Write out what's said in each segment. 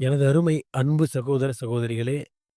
எனது அருமை அன்பு சகோதர சகோதரிகளே,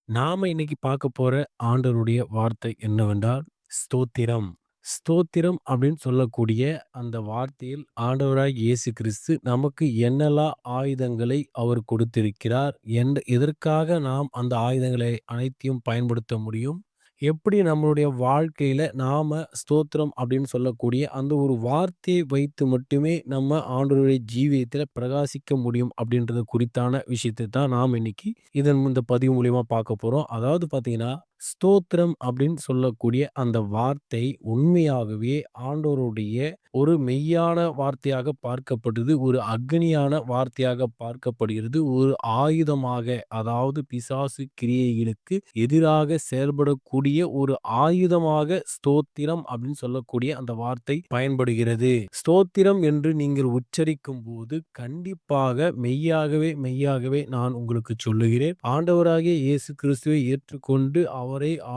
நாம இன்னைக்கு பார்க்க போற ஆண்டவருடைய வார்த்தை என்னவென்றால், ஸ்தோத்திரம். ஸ்தோத்திரம் அப்படின்னு சொல்லக்கூடிய அந்த வார்த்தையில் ஆண்டவராய் இயேசு கிறிஸ்து நமக்கு என்னெல்லாம் ஆயுதங்களை அவர் கொடுத்திருக்கிறார், எந்த எதற்காக நாம் அந்த ஆயுதங்களை அனைத்தையும் பயன்படுத்த முடியும், எப்படி நம்மளுடைய வாழ்க்கையில நாம ஸ்தோத்திரம் அப்படின்னு சொல்லக்கூடிய அந்த ஒரு வார்த்தையை வைத்து மட்டுமே நம்ம ஆண்டவருடைய ஜீவியத்துல பிரகாசிக்க முடியும் அப்படின்றது குறித்தான விஷயத்தை தான் நாம் இன்னைக்கு இதன் இந்த பதிவு மூலியமா பார்க்க போறோம். அதாவது பார்த்தீங்கன்னா, ஸ்தோத்திரம் அப்படின்னு சொல்லக்கூடிய அந்த வார்த்தை உண்மையாகவே ஆண்டவருடைய ஒரு மெய்யான வார்த்தையாக பார்க்கப்படுது. ஒரு அக்னியான வார்த்தையாக பார்க்கப்படுகிறது. ஒரு ஆயுதமாக அதாவது பிசாசு கிரியைகளுக்கு எதிராக செயல்படக்கூடிய ஒரு ஆயுதமாக ஸ்தோத்திரம் அப்படின்னு சொல்லக்கூடிய அந்த வார்த்தை பயன்படுகிறது. ஸ்தோத்திரம் என்று நீங்கள் உச்சரிக்கும் போது கண்டிப்பாக மெய்யாகவே மெய்யாகவே நான் உங்களுக்கு சொல்லுகிறேன். ஆண்டவராகிய இயேசு கிறிஸ்துவை ஏற்றுக்கொண்டு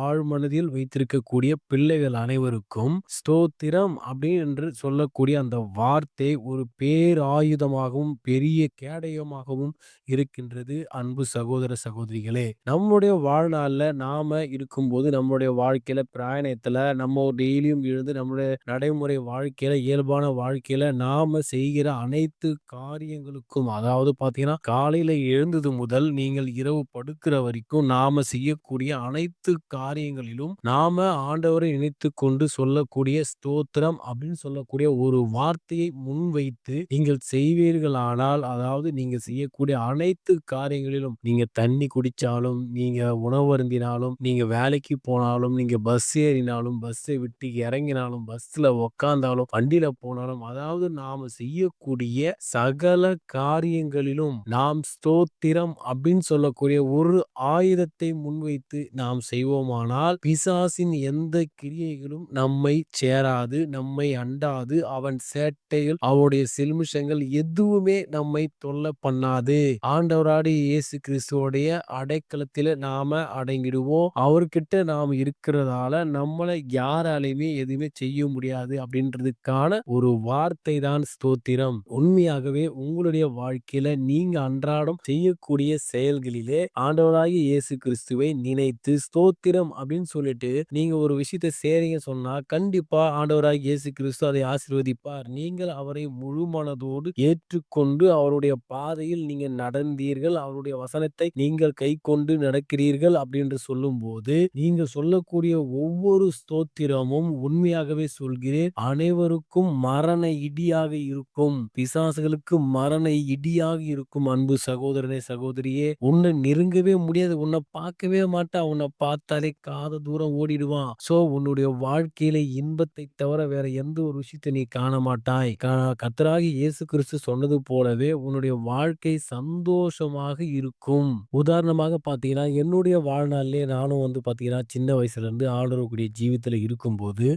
ஆழ்மனதில் வைத்திருக்கக்கூடிய பிள்ளைகள் அனைவருக்கும் ஸ்தோத்திரம் அப்படின்னு சொல்லக்கூடிய அந்த வார்த்தை ஒரு பேராயுதமாகவும், பெரிய கேடயமாகவும் இருக்கின்றது. அன்பு சகோதர சகோதரிகளே! நம்முடைய வாழ்நாளில் நாம இருக்கும்போது, நம்முடைய வாழ்க்கையில பிராயணத்துல நம்ம டெய்லியும் எழுந்து நம்முடைய நடைமுறை வாழ்க்கையில, இயல்பான வாழ்க்கையில நாம செய்கிற அனைத்து காரியங்களுக்கும் அதாவது பார்த்தீங்கன்னா, காலையில எழுந்தது முதல் நீங்கள் இரவு படுக்கிற வரைக்கும் நாம செய்யக்கூடிய அனைத்து அனைத்து காரியங்களிலும் நாம ஆண்டவரை நினைத்து கொண்டு சொல்லக்கூடிய ஸ்தோத்திரம் அப்படின்னு சொல்லக்கூடிய ஒரு வார்த்தையை முன்வைத்து நீங்கள் செய்வீர்களானால், அதாவது நீங்க செய்யக்கூடிய அனைத்து காரியங்களிலும் நீங்க தண்ணி குடிச்சாலும், நீங்க உணவருந்தினாலும் நீங்க வேலைக்கு போனாலும், நீங்க பஸ் ஏறினாலும், பஸ்ஸை விட்டு இறங்கினாலும், பஸ்ல உக்காந்தாலும் வண்டியில போனாலும், அதாவது நாம செய்யக்கூடிய சகல காரியங்களிலும் நாம் ஸ்தோத்திரம் அப்படின்னு சொல்லக்கூடிய ஒரு ஆயுதத்தை முன்வைத்து நாம் செய்வோமானால், பிசாசின் எந்த கிரியைகளும் நம்மை சேராது, நம்மை அண்டாது. அவன் சேட்டைகள், அவனுடைய செல்மிஷங்கள் எதுவுமே நம்மை தொல்ல பண்ணாது. ஆண்டவராடி இயேசு கிறிஸ்துவோடைய அடைக்கலத்தில நாம அடங்கிடுவோம். அவர்கிட்ட நாம இருக்கிறதால நம்மளை யாராலையுமே எதுவுமே செய்ய முடியாது அப்படின்றதுக்கான ஒரு வார்த்தை தான் ஸ்தோத்திரம். உண்மையாகவே உங்களுடைய வாழ்க்கையில நீங்க அன்றாடம் செய்யக்கூடிய செயல்களிலே ஆண்டவராகிய இயேசு கிறிஸ்துவை நினைத்து ஸ்தோத்திரம் அப்படின்னு சொல்லிட்டு நீங்க ஒரு விஷயத்த செய்றீங்க சொன்னா, கண்டிப்பா ஆண்டவராக இயேசு கிறிஸ்து அதை ஆசீர்வதிப்பார். நீங்கள் அவரை முழு மனதோடு ஏற்றுக்கொண்டு அவருடைய பாதையில் நீங்க நடந்தீர்கள். அவருடைய வசனத்தை நீங்கள் கைக்கொண்டு நடக்கிறீர்கள் அப்படின்னு சொல்லும்போது, நீங்க சொல்லக்கூடிய ஒவ்வொரு ஸ்தோத்திரமும் உண்மையாகவே சொல்கிறேன், அனைவருக்கும் மரண இடியாக இருக்கும். பிசாசுகளுக்கு மரண இடியாக இருக்கும். அன்பு சகோதரனே, சகோதரியே! உன்னை நெருங்கவே முடியாது. உன்னை பார்க்கவே மாட்டா உன்னை பார்த்தாலே காத தூரம் ஓடிடுவான். சோ உன்னுடைய வாழ்க்கையில இன்பத்தை தவிர வேற எந்த ஒரு விஷயத்தை நீ காண மாட்டாய். கத்தராகி இயேசு கிறிஸ்து சொன்னது போலவே உன்னுடைய வாழ்க்கை சந்தோஷமாக இருக்கும். உதாரணமாக பார்த்தீங்கன்னா, என்னுடைய வாழ்நாளிலே நானும் வந்து பார்த்தீங்கன்னா, சின்ன வயசுல இருந்து ஆண்டவருடைய ஜீவித்துல இருக்கும்போது,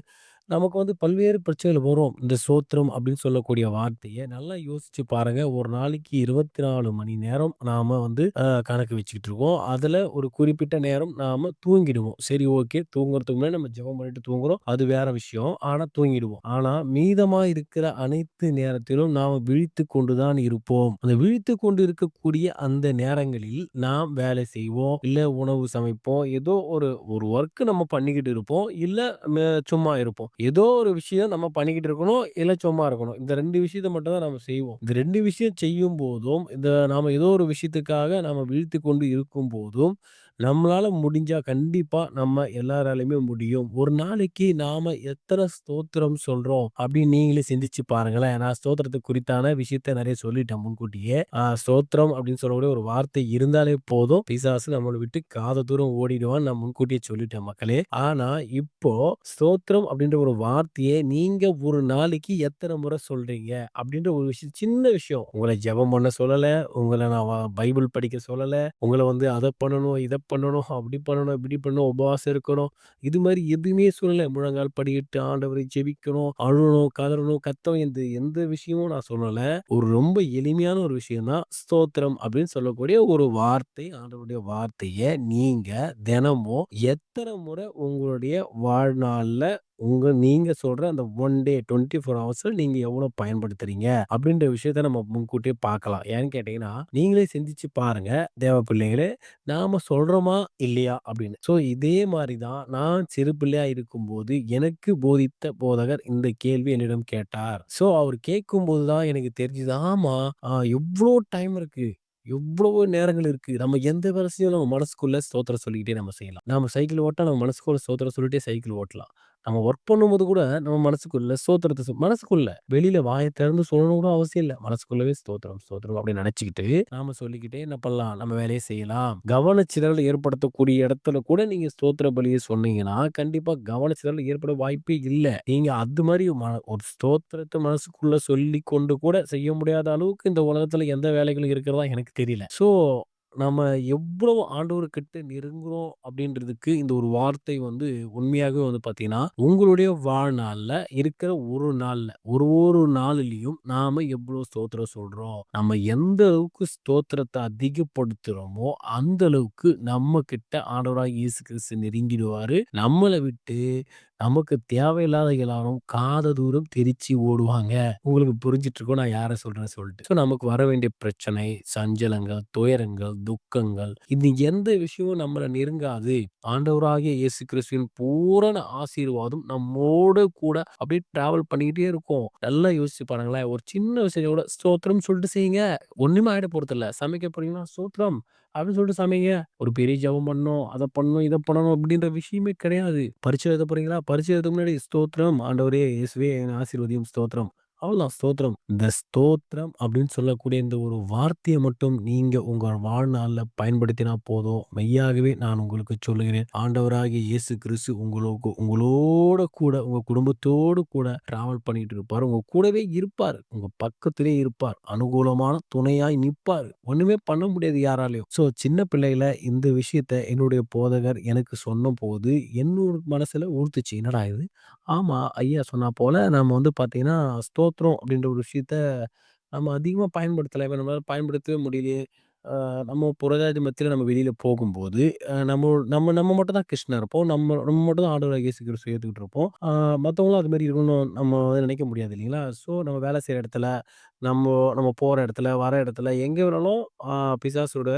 நமக்கு வந்து பல்வேறு பிரச்சனைகள் வரும். இந்த சோத்திரம் அப்படின்னு சொல்லக்கூடிய வார்த்தைய நல்லா யோசிச்சு பாருங்க. ஒரு நாளைக்கு 24 மணி நேரம் நாம வந்து அ கணக்கு வச்சுக்கிட்டு இருக்கோம். அதுல ஒரு குறிப்பிட்ட நேரம் நாம தூங்கிடுவோம். சரி ஓகே. தூங்குறதுக்கு முன்னாடி நம்ம ஜெபம் பண்ணிட்டு தூங்குறோம். அது வேற விஷயம். ஆனா தூங்கிடுவோம். ஆனா மீதமா இருக்கிற அனைத்து நேரத்திலும் நாம விழித்துக் கொண்டு தான் இருப்போம். அந்த விழித்துக் கொண்டு இருக்கக்கூடிய அந்த நேரங்களில் நாம் வேலை செய்வோம். இல்ல உணவு சமைப்போம். ஏதோ ஒரு ஒரு ஒர்க் நம்ம பண்ணிக்கிட்டு இருப்போம். இல்ல ம சும்மா இருப்போம். ஏதோ ஒரு விஷயம் நம்ம பண்ணிக்கிட்டு இருக்கணும். இல்ல சும்மா இருக்கணும். இந்த ரெண்டு விஷயத்த மட்டும் தான் நம்ம செய்வோம். இந்த ரெண்டு விஷயம் செய்யும் போதும் இந்த நாம ஏதோ ஒரு விஷயத்துக்காக நாம விழித்துக் கொண்டு இருக்கும் போதும் நம்மளால முடிஞ்சா கண்டிப்பா நம்ம எல்லாராலையுமே முடியும். ஒரு நாளைக்கு நாம எத்தனை ஸ்தோத்திரம் சொல்றோம் அப்படின்னு நீங்களே சிந்திச்சு பாருங்களேன். நான் ஸ்தோத்திரத்தை குறித்தான விஷயத்த நிறைய சொல்லிட்டேன் முன்கூட்டியே. ஸ்தோத்திரம் அப்படின்னு சொல்லக்கூடிய ஒரு வார்த்தை இருந்தாலே போதும். பிசாசு நம்மளை விட்டு காத தூரம் ஓடிடுவான் நான் முன்கூட்டியே சொல்லிட்டேன் மக்களே. ஆனா இப்போ ஸ்தோத்திரம் அப்படின்ற ஒரு வார்த்தையை நீங்க ஒரு நாளைக்கு எத்தனை முறை சொல்றீங்க? அப்படின்ற ஒரு விஷயம் சின்ன விஷயம். உங்களை ஜெபம் பண்ண சொல்லல. உங்களை நான் வா பைபிள் படிக்க சொல்லல. உங்களை வந்து அதை பண்ணணும், இதை பண்ணணும், அப்படி பண்ணணும், இப்படி பண்ணணும், உபவாசம் இருக்கணும். இது மாதிரி எதுவுமே சொல்லலை முழங்கால் படியிட்டு ஆண்டவரை ஜெபிக்கணும், அழுணும் கதறணும், கத்தம் எந்த எந்த விஷயமும் நான் சொல்லலை ஒரு ரொம்ப எளிமையான ஒரு விஷயம் தான் ஸ்தோத்திரம் அப்படின்னு சொல்லக்கூடிய ஒரு வார்த்தை. ஆண்டவருடைய வார்த்தையை நீங்க தினமும் எத்தனை முறை உங்களுடைய வாழ்நாளில் உங்க நீங்க சொல்ற அந்த ஒன் டே 24 ஹவர்ஸில் நீங்க எவ்வளோ பயன்படுத்துறீங்க? அப்படின்ற விஷயத்த நம்ம முன்கூட்டியே பார்க்கலாம். ஏன்னு கேட்டீங்கன்னா, நீங்களே சிந்திச்சு பாருங்க, தேவ பிள்ளைகளே. நாம சொல்றோமா? இல்லையா? அப்படின்னு. ஸோ இதே மாரி தான் நான் சிறு பிள்ளையா இருக்கும்போது, எனக்கு போதித்த போதகர் இந்த கேள்வி என்னிடம் கேட்டார். ஸோ அவர் கேட்கும்போது தான் எனக்கு தெரிஞ்சது, ஆமா, அ டைம் இருக்கு. எவ்வளவோ நேரங்கள் இருக்கு. நம்ம எந்த வேலை செஞ்சாலும் நம்ம மனசுக்குள்ள ஸ்தோத்திரம் சொல்லிக்கிட்டே நம்ம செய்யலாம். நாம சைக்கிள் ஓட்டினா நம்ம மனசுக்குள்ள ஸ்தோத்திரம் சொல்லிட்டே சைக்கிள் ஓட்டலாம். நம்ம ஒர்க் பண்ணும்போது கூட நம்ம மனசுக்குள்ள ஸ்தோத்திரத்தை சொ மனசுக்குள்ள வெளியில வாயை திறந்து சொல்லணும் கூட அவசியம் இல்லை மனசுக்குள்ளவே ஸ்தோத்திரம், ஸ்தோத்திரம் அப்படின்னு நினைச்சுக்கிட்டு நாம சொல்லிக்கிட்டே என்ன பண்ணலாம்? நம்ம வேலையை செய்யலாம். கவனச்சிதறல் ஏற்படுத்தக்கூடிய இடத்துல கூட நீங்க ஸ்தோத்திர பலியை சொன்னீங்கன்னா, கண்டிப்பா கவனச்சிதறல் ஏற்பட வாய்ப்பே இல்லை நீங்க அது மாதிரி மன ஒரு ஸ்தோத்திரத்தை மனசுக்குள்ள சொல்லி கொண்டு கூட செய்ய முடியாத அளவுக்கு இந்த உலகத்துல எந்த வேலைகளும் இருக்கிறதா எனக்கு தெரியல. ஸோ நம்ம எவ்வளவு ஆண்டவர்கிட்ட நெருங்குறோம் அப்படின்றதுக்கு இந்த ஒரு வார்த்தை வந்து உண்மையாகவே வந்து பார்த்தீங்கன்னா, உங்களுடைய வாழ்நாள்ல இருக்கிற ஒரு நாள்ல, ஒரு ஒரு நாளிலயும் நாம எவ்வளோ ஸ்தோத்திரம் சொல்றோம். நம்ம எந்த அளவுக்கு ஸ்தோத்திரத்த அதிகப்படுத்துறோமோ, அந்த அளவுக்கு நம்ம கிட்ட ஆண்டவராகிய இயேசு கிறிஸ்து நெருங்கிடுவாரு. நம்மள விட்டு நமக்கு தேவையில்லாத எல்லாரும் காத தூரம் தெரிச்சு ஓடுவாங்க. உங்களுக்கு புரிஞ்சிட்டு இருக்கும் நான் யாரை சொல்றேன்னு சொல்லிட்டு. ஸோ நமக்கு வர வேண்டிய பிரச்சனை, சஞ்சலங்கள், துயரங்கள், துக்கங்கள் இது எந்த விஷயமும் நம்மளை நெருங்காது. ஆண்டவராகிய இயேசு கிறிஸ்துவின் பூரண ஆசீர்வாதம் நம்மோடு கூட அப்படியே டிராவல் பண்ணிக்கிட்டே இருக்கும். நல்லா யோசிச்சு பாருங்களேன். ஒரு சின்ன விஷயம் கூட ஸ்தோத்திரம் சொல்லிட்டு செய்யுங்க. ஒண்ணுமே ஆயிட போறதில்ல. சமைக்க போறீங்கன்னா, ஸ்தோத்திரம் அப்படின்னு சொல்லிட்டு சமைங்க. ஒரு பெரிய ஜெபம் பண்ணணும், அத பண்ணணும், இத பண்ணணும் அப்படின்ற விஷயமே கிடையாது. பரீட்சை எழுத போறீங்களா? பரீட்சை எழுதுறதுக்கு முன்னாடி ஸ்தோத்திரம், ஆண்டவரே இயேசுவே என்னை ஆசீர்வதியும் ஸ்தோத்திரம். அவ்வளோதான் ஸ்தோத்திரம். இந்த ஸ்தோத்திரம் அப்படின்னு சொல்லக்கூடிய இந்த ஒரு வார்த்தையை மட்டும் நீங்க உங்க வாழ்நாளில் பயன்படுத்தினா போதும். மெய்யாகவே நான் உங்களுக்கு சொல்லுகிறேன். ஆண்டவராகிய இயேசு கிறிஸ்து உங்களுக்கு உங்களோட கூட, உங்க குடும்பத்தோடு கூட டிராவல் பண்ணிட்டு இருப்பார் உங்க கூடவே இருப்பார் உங்க பக்கத்திலே இருப்பார். அனுகூலமான துணையாய் நிற்பார் ஒண்ணுமே பண்ண முடியாது யாராலையும் ஸோ சின்ன பிள்ளையில இந்த விஷயத்த என்னுடைய போதகர் எனக்கு சொன்னபோது, என்னோட மனசுல உறுத்துச்சு. என்னடா இது! ஆமா, ஐயா சொன்னா போல நம்ம வந்து பார்த்தீங்கன்னா, ஸ்தோத்திரம் அப்படின்ற ஒரு விஷயத்த நம்ம அதிகமா பயன்படுத்தல. இப்ப நம்மளால பயன்படுத்தவே முடியலையே! அ நம்ம புறஜாதி மத்தியில நம்ம வெளியில போகும்போது, அ நம்ம நம்ம நம்ம மட்டும் தான் கிறிஸ்டியனா இருப்போம். நம்ம நம்ம மட்டும் தான் ஆண்டவராகிய இயேசு கிறிஸ்துவ ஏத்துக்கிட்டு இருப்போம். அ மத்தவங்களும் அது மாரி இருக்கணும்னு நம்ம வந்து நினைக்க முடியாது இல்லைங்களா? ஸோ நம்ம வேலை செய்ற இடத்துல, நம்ம நம்ம போற இடத்துல, வர இடத்துல எங்க வேணாலும் அ பிசாசோட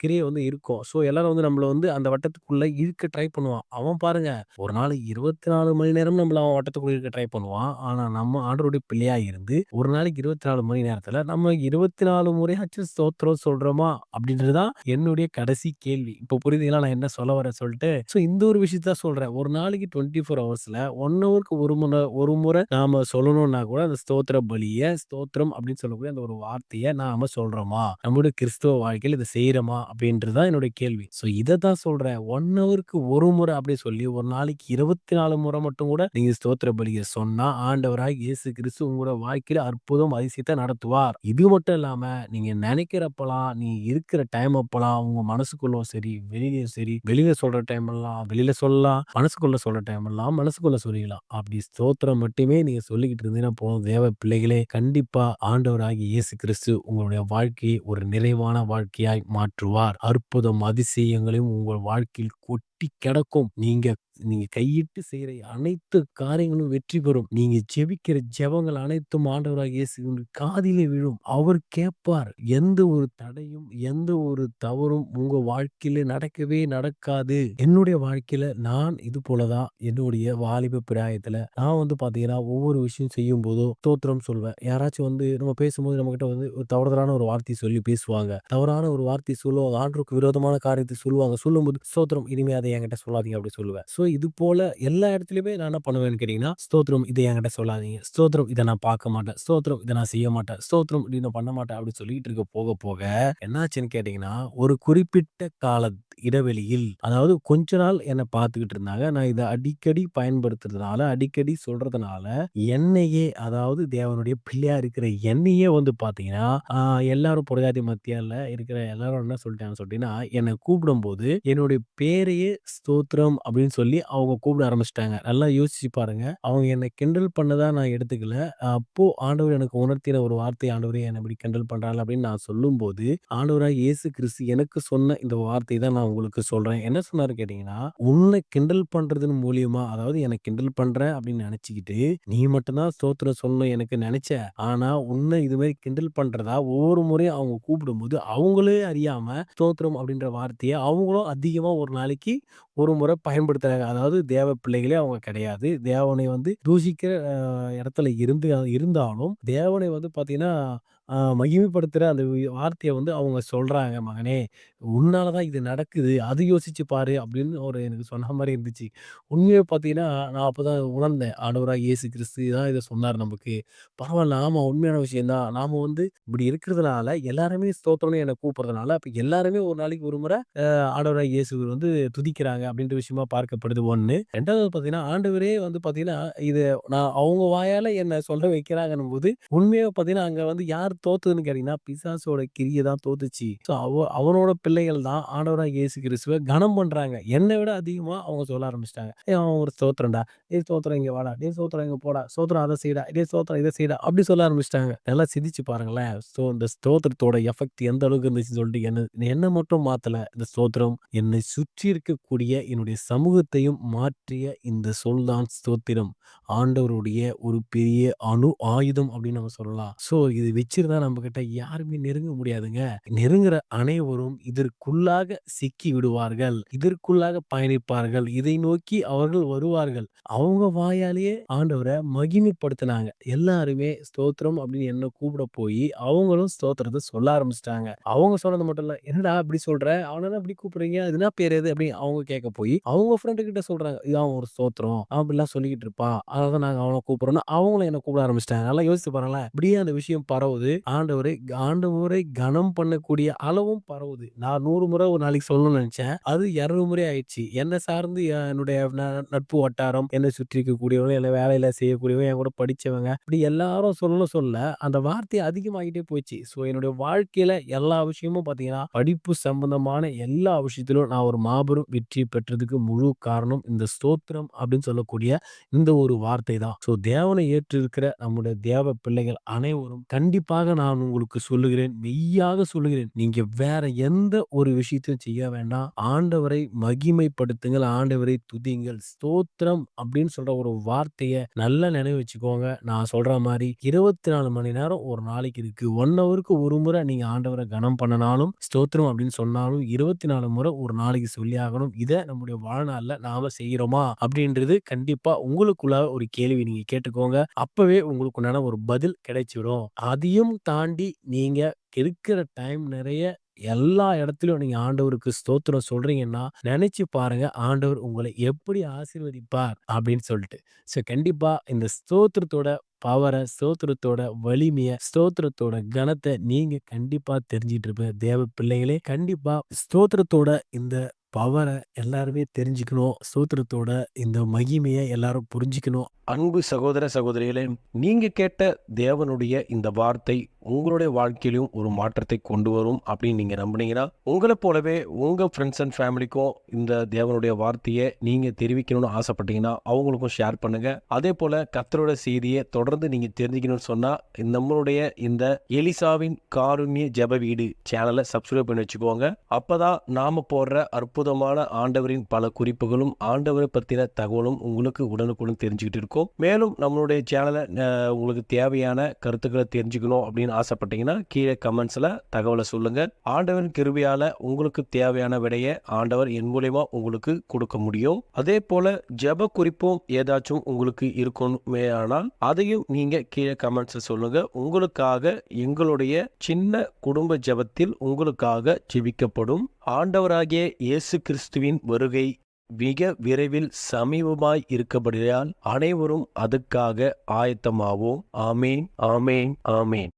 கிரியை வந்து இருக்கும். ஸோ எல்லாரும் வந்து நம்மள வந்து அந்த வட்டத்துக்குள்ள இழுக்க ட்ரை பண்ணுவான். அவன் பாருங்க, ஒரு நாளைக்கு 24 மணி நேரம் நம்மள அவன் வட்டத்துக்குள்ள இழுக்க ட்ரை பண்ணுவான். ஆனா நம்ம ஆண்டவருடைய பிள்ளையா இருந்து, ஒரு நாளைக்கு 24 மணி நேரத்துல நம்ம 24 முறையாச்சும் ஸ்தோத்திரம் சொல்றோமா? அப்படின்றது தான் என்னுடைய கடைசி கேள்வி. இப்போ புரியுதுங்களா நான் என்ன சொல்ல வரேன் சொல்ட்டு? ஸோ இந்த ஒரு விஷயத்த தான் சொல்றேன். ஒரு நாளைக்கு 24 ஹவர்ஸ்ல 1 ஹவருக்கு ஒரு முறை ஒரு முறை நாம சொல்லணும்னா கூட அந்த ஸ்தோத்திர பலிய, ஸ்தோத்திரம் அப்படி அப்படின்னு சொல்லக்கூடிய அந்த ஒரு வார்த்தையை நாம சொல்றோமா? நம்மளுடைய கிறிஸ்துவ வாழ்க்கையில் இதை செய்யறோமா அப்படின்றதுதான் என்னுடைய கேள்வி. ஸோ இதை தான் சொல்றேன். ஒன் ஹவருக்கு ஒரு முறை அப்படி சொல்லி, ஒரு நாளைக்கு 24 முறை மட்டும் கூட நீங்க ஸ்தோத்திர பலியை சொன்னா, ஆண்டவராக இயேசு கிறிஸ்து உங்களோட வாழ்க்கையில அற்புதம், அதிசயத்தை நடத்துவார். இது மட்டும் இல்லாம, நீங்க நினைக்கிறப்பலாம் நீ இருக்கிற டைம் அப்பலாம், உங்க மனசுக்குள்ளும் சரி, வெளிலயும் சரி, வெளியில சொல்ற டைம் எல்லாம் வெளியில சொல்லலாம். மனசுக்குள்ள சொல்ற டைம் எல்லாம் மனசுக்குள்ள சொல்லிக்கலாம். அப்படி ஸ்தோத்திரம் மட்டுமே நீங்க சொல்லிக்கிட்டு இருந்தீங்கன்னா போதும். தேவ பிள்ளைகளே, கண்டிப்பா ஆண்டவராகிய இயேசு கிறிஸ்து உங்களுடைய வாழ்க்கையை ஒரு நிறைவான வாழ்க்கையாய் மாற்றுவார். அற்புதம், அதிசயங்களையும் உங்கள் வாழ்க்கையில் கூட்டி கிடக்கும். நீங்க நீங்க கையிட்டு செய்யற அனைத்து காரியங்களும் வெற்றி பெறும். நீங்க ஜெபிக்கிற ஜெபங்கள் அனைத்தும் ஆண்டவராக இயேசு காதிலே விழும். அவர் கேட்பார். எந்த ஒரு தடையும், எந்த ஒரு தவறும் உங்க வாழ்க்கையில நடக்கவே நடக்காது. என்னுடைய வாழ்க்கையில நான் இது போலதான் என்னுடைய வாலிப பிராயத்துல நான் வந்து பாத்தீங்கன்னா ஒவ்வொரு விஷயம் செய்யும் போதும் தோத்திரம் சொல்வேன். யாராச்சும் வந்து நம்ம பேசும்போது நம்மகிட்ட வந்து ஒரு தவறுதலான ஒரு வார்த்தை சொல்லி பேசுவாங்க. தவறான ஒரு வார்த்தை சொல்லுவாங்க. ஆண்டருக்கு விரோதமான காரியத்தை சொல்லுவாங்க. சொல்லும்போது சோத்திரம் இனிமே அதை என்கிட்ட சொல்லாதீங்க அப்படி சொல்லுவேன். ஸோ இது போல எல்லா இடத்துலயுமே நான் என்ன பண்ணுவேன்னு கேட்டீங்கன்னா, ஸ்தோத்திரம் இதை என்கிட்ட சொல்லாதீங்க. ஸ்தோத்திரம் இதை நான் பார்க்க மாட்டேன். ஸ்தோத்திரம் இதை நான் செய்ய மாட்டேன். ஸ்தோத்திரம் இத நான் பண்ண மாட்டேன் அப்படின்னு சொல்லிட்டு இருக்க போக போக என்னாச்சுன்னு கேட்டீங்கன்னா, ஒரு குறிப்பிட்ட கால இடைவெளியில் அதாவது கொஞ்ச நாள் என்னை பார்த்துக்கிட்டு இருந்தாங்க. நான் இதை அடிக்கடி பயன்படுத்துறதுனால, அடிக்கடி சொல்றதுனால, என்னையே அதாவது தேவனுடைய பிள்ளையா இருக்கிற என்னையே வந்து பார்த்தீங்கன்னா, எல்லாரும் புறஜாதி மத்தியால இருக்கிற எல்லாரும் என்ன சொல்லிட்டாங்க சொல்லிட்டீங்கன்னா, என்னை கூப்பிடும்போது என்னுடைய பேரையே ஸ்தோத்திரம் அப்படின்னு சொல்லி அவங்க கூப்பிட ஆரம்பிச்சிட்டாங்க நல்லா யோசிச்சு பாருங்க. அவங்க என்ன கிண்டல் பண்ணதா நான் எடுத்துக்கல. அப்போ ஆண்டவர் எனக்கு உணர்த்தின ஒரு வார்த்தை, "ஆண்டவரே என்ன இப்படி கிண்டல் பண்றாங்க" அப்படின்னு நான் சொல்லும்போது, ஆண்டவராக இயேசு கிறிஸ்து எனக்கு சொன்ன இந்த வார்த்தை தான் நான் உங்களுக்கு சொல்றேன். என்ன சொன்னாரு கேட்டீங்கன்னா, "உன்னை கிண்டல் பண்றதன் மூலியமா அதாவது என்ன கிண்டல் பண்ற அப்படின்னு நினைச்சுக்கிட்டு, நீ மட்டும் தான் ஸ்தோத்திரம் சொல்லணும் எனக்கு நினைச்ச. ஆனா உன்னை இது மாதிரி கிண்டல் பண்றதா ஒவ்வொரு முறையும் அவங்க கூப்பிடும்போது, அவங்களே அறியாம ஸ்தோத்திரம் அப்படின்ற வார்த்தைய அவங்களும் அதிகமா ஒரு நாளைக்கு ஒரு முறை பயன்படுத்துறாங்க. அதாவது தேவ பிள்ளைகளே அவங்க கிடையாது. தேவனை வந்து தூஷிக்கிற அ இடத்துல இருந்து இருந்தாலும், தேவனை வந்து பார்த்தீங்கன்னா, அ மகிமைப்படுத்துற அந்த வார்த்தைய வந்து அவங்க சொல்றாங்க. "மகனே, உன்னால தான் இது நடக்குது. அது யோசிச்சு பாரு" அப்படின்னு அவர் எனக்கு சொன்ன மாதிரி இருந்துச்சு. உண்மையை பார்த்தீங்கன்னா, நான் அப்போ தான் உணர்ந்தேன். ஆண்டவராகிய இயேசு கிறிஸ்து தான் இதை சொன்னார் நமக்கு. பரவாயில்ல ஆமாம் உண்மையான விஷயம்தான் நாம் வந்து இப்படி இருக்கிறதுனால, எல்லாருமே ஸ்தோத்திரம்னு என்னை கூப்பிட்றதுனால இப்போ எல்லாருமே ஒரு நாளைக்கு ஒரு முறை அ இயேசு வந்து துதிக்கிறாங்க அப்படின்ற விஷயமா பார்க்கப்படுது 1. 2வது பார்த்தீங்கன்னா, ஆண்டவரே வந்து பார்த்தீங்கன்னா, இது நான் அவங்க வாயால் என்ன சொல்ல வைக்கிறாங்கன்னும்போது, உண்மையை பார்த்தீங்கன்னா, அங்கே வந்து யார் தோத்துதுன்னு கேட்டிங்கன்னா பிசாசோட கிரியை தான் தோத்துச்சு. ஸோ அவ அவனோட பிள்ளைகள் தான் ஆண்டவராக இயேசு கிறிஸ்துவை கனம் பண்ணுறாங்க என்னை விட அதிகமாக அவங்க சொல்ல ஆரம்பிச்சிட்டாங்க ஏ அவன் ஒரு ஸ்தோத்திரம்டா. இதே சோத்திரம் இங்கே வாடா. டே சோத்திரம் இங்கே போடா. சோத்திரம் அதை செய்டா. டே சோத்திரம் இதை செய்டா." அப்படி சொல்ல ஆரம்பிச்சிட்டாங்க நல்லா சிந்திச்சு பாருங்களேன். ஸோ இந்த ஸ்தோத்திரத்தோட எஃபெக்ட் எந்த அளவுக்கு இருந்துச்சுன்னு சொல்லிட்டு என்ன என்ன மட்டும் மாற்றலை இந்த ஸ்தோத்திரம் என்னை சுற்றி இருக்கக்கூடிய என்னுடைய சமூகத்தையும் மாற்றிய இந்த சொல் தான் ஸ்தோத்திரம். ஆண்டவருடைய ஒரு பெரிய அணு ஆயுதம் அப்படின்னு நம்ம சொல்லலாம். ஸோ இது வச்சிருந்தா நம்மகிட்ட யாருமே நெருங்க முடியாதுங்க. நெருங்குற அனைவரும் இது இதற்குள்ளாக சிக்கி விடுவார்கள். இதற்குள்ளாக பயணிப்பார்கள். இதை நோக்கி அவர்கள் வருவார்கள். அவங்க வாயாலேயே ஆண்டவரை மகிமைப்படுத்தினாங்க எல்லாருமே ஸ்தோத்திரம் அப்படின்னு என்ன கூப்பிட போய் அவங்களும் ஸ்தோத்திரத்தை சொல்ல ஆரம்பிச்சிட்டாங்க அவங்க சொன்னது மட்டும் இல்ல, "என்னடா இப்படி சொல்ற? அவனால அப்படி இப்படி கூப்பிடுறீங்க. அதுனா என்ன எது அப்படின்னு அவங்க கேட்க போய் அவங்க ஃப்ரெண்டு கிட்ட சொல்றாங்க. "இது அவன் ஒரு ஸ்தோத்திரம். அவன் இப்படிலாம் சொல்லிக்கிட்டு இருப்பான். அதனால நாங்க அவனை கூப்பிடுறோம்ன்னு" அவங்களும் என்ன கூப்பிட ஆரம்பிச்சிட்டாங்க நல்லா யோசிச்சு பாருங்களேன். இப்படியே அந்த விஷயம் பரவுது. ஆண்டவரை ஆண்டவரை கனம் பண்ணக்கூடிய அளவும் பரவுது. நான் நூறு முறை ஒரு நாளைக்கு சொல்லணும்னு நினைச்சேன் அது 200 முறை ஆயிடுச்சு. என்னை சார்ந்து என்னுடைய ந நட்பு வட்டாரம், என்னை சுற்றி இருக்கக்கூடியவங்க, என்ன வேலையில செய்யக்கூடியவங்க, என் கூட படிச்சவங்க, இப்படி எல்லாரும் சொல்ல சொல்ல அந்த வார்த்தை அதிகமாகிட்டே போச்சு. ஸோ என்னுடைய வாழ்க்கையில எல்லா விஷயமும் பார்த்தீங்கன்னா, படிப்பு சம்பந்தமான எல்லா விஷயத்திலும் நான் ஒரு மாபெரும் வெற்றி பெற்றதுக்கு முழு காரணம் இந்த ஸ்தோத்திரம் அப்படின்னு சொல்லக்கூடிய இந்த ஒரு வார்த்தை தான். ஸோ தேவனை ஏற்றிருக்கிற நம்முடைய தேவ பிள்ளைகள் அனைவரும் கண்டிப்பாக நான் உங்களுக்கு சொல்லுகிறேன். மெய்யாக சொல்லுகிறேன். நீங்க வேற எந்த ஒரு விஷயத்தையும் செய்ய வேண்டாம். ஆண்டவரை மகிமைப்படுத்துங்கள். ஆண்டவரை துதியுங்கள். ஸ்தோத்திரம் அப்படின்னு சொல்ற ஒரு வார்த்தைய நல்லா நினைவு வச்சுக்கோங்க. நான் சொல்ற மாரி 24 மணி நேரம் ஒரு நாளைக்கு இருக்கு. 1 ஹவருக்கு ஒரு முறை நீங்க ஆண்டவர கனம் பண்ணனாலும், ஸ்தோத்திரம் அப்படின்னு சொன்னாலும் 24 முறை ஒரு நாளைக்கு சொல்லியாகணும். இத நம்முடைய வாழ்நாள்ல நாம செய்றோமா? அப்படின்றது கண்டிப்பா உங்களுக்குள்ள ஒரு கேள்வி நீங்க கேட்டுக்கோங்க. அப்பவே உங்களுக்கு உண்டான ஒரு பதில் கிடைச்சிடும். அதையும் தாண்டி நீங்க இருக்கிற டைம் நிறைய எல்லா இடத்துலயும் நீங்க ஆண்டவருக்கு ஸ்தோத்திரம் சொல்றீங்கன்னா, நினைச்சு பாருங்க ஆண்டவர் உங்களை எப்படி ஆசீர்வதிப்பார் அப்படின்னு சொல்லிட்டு. ஸோ கண்டிப்பா இந்த ஸ்தோத்திரத்தோட பவர, ஸ்தோத்திரத்தோட வலிமைய, ஸ்தோத்திரத்தோட கனத்தை நீங்க கண்டிப்பா தெரிஞ்சிட்டு இருப்ப தேவ பிள்ளைகளே. கண்டிப்பா ஸ்தோத்திரத்தோட இந்த பவரை எல்லாருமே தெரிஞ்சுக்கணும். ஸ்தோத்திரத்தோட இந்த மகிமையை எல்லாரும் புரிஞ்சுக்கணும். அன்பு சகோதர சகோதரிகளே நீங்கள் கேட்ட தேவனுடைய இந்த வார்த்தை உங்களுடைய வாழ்க்கையிலும் ஒரு மாற்றத்தை கொண்டு வரும் அப்படின்னு நீங்கள் நம்புனீங்கன்னா உங்களை போலவே உங்கள் ஃப்ரெண்ட்ஸ் அண்ட் ஃபேமிலிக்கும் இந்த தேவனுடைய வார்த்தையை நீங்கள் தெரிவிக்கணும்னு ஆசைப்பட்டீங்கன்னா அவங்களுக்கும் ஷேர் பண்ணுங்கள் அதே போல் கத்தரோட செய்தியை தொடர்ந்து நீங்கள் தெரிஞ்சுக்கணும்னு சொன்னால் நம்மளுடைய இந்த எலிசாவின் காருண்ய ஜெப வீடு சேனலை சப்ஸ்கிரைப் பண்ணி வச்சுக்கோங்க. அப்பதான் நாம் போடுற அற்புதமான ஆண்டவரின் பல குறிப்புகளும் ஆண்டவரை பற்றின தகவலும் உங்களுக்கு உடனுக்குடன் தெரிஞ்சுக்கிட்டு இருக்கும். மேலும் நம்மளுடைய சேனலை உங்களுக்கு தேவையான கருத்துக்களை தெரிஞ்சுக்கணும் அப்படின்னு ஆசைப்பட்டீங்கன்னா கீழே கமெண்ட்ஸ்ல தகவலை சொல்லுங்க. ஆண்டவன் கிருபையால உங்களுக்கு தேவையான விடையை ஆண்டவர் என் மூலியமா உங்களுக்கு கொடுக்க முடியும். அதே போல ஜெப குறிப்பும் ஏதாச்சும் உங்களுக்கு இருக்கணுமே ஆனால் அதையும் நீங்க கீழே கமெண்ட்ஸை சொல்லுங்க. உங்களுக்காக எங்களுடைய சின்ன குடும்ப ஜெபத்தில் உங்களுக்காக ஜெபிக்கப்படும் ஆண்டவராகிய இயேசு கிறிஸ்துவின் வருகை மிக விரைவில் சமீபமாய் இருக்கபடியால் அனைவரும் அதுக்காக ஆயத்தமாவோம். ஆமேன் ஆமேன் ஆமேன்.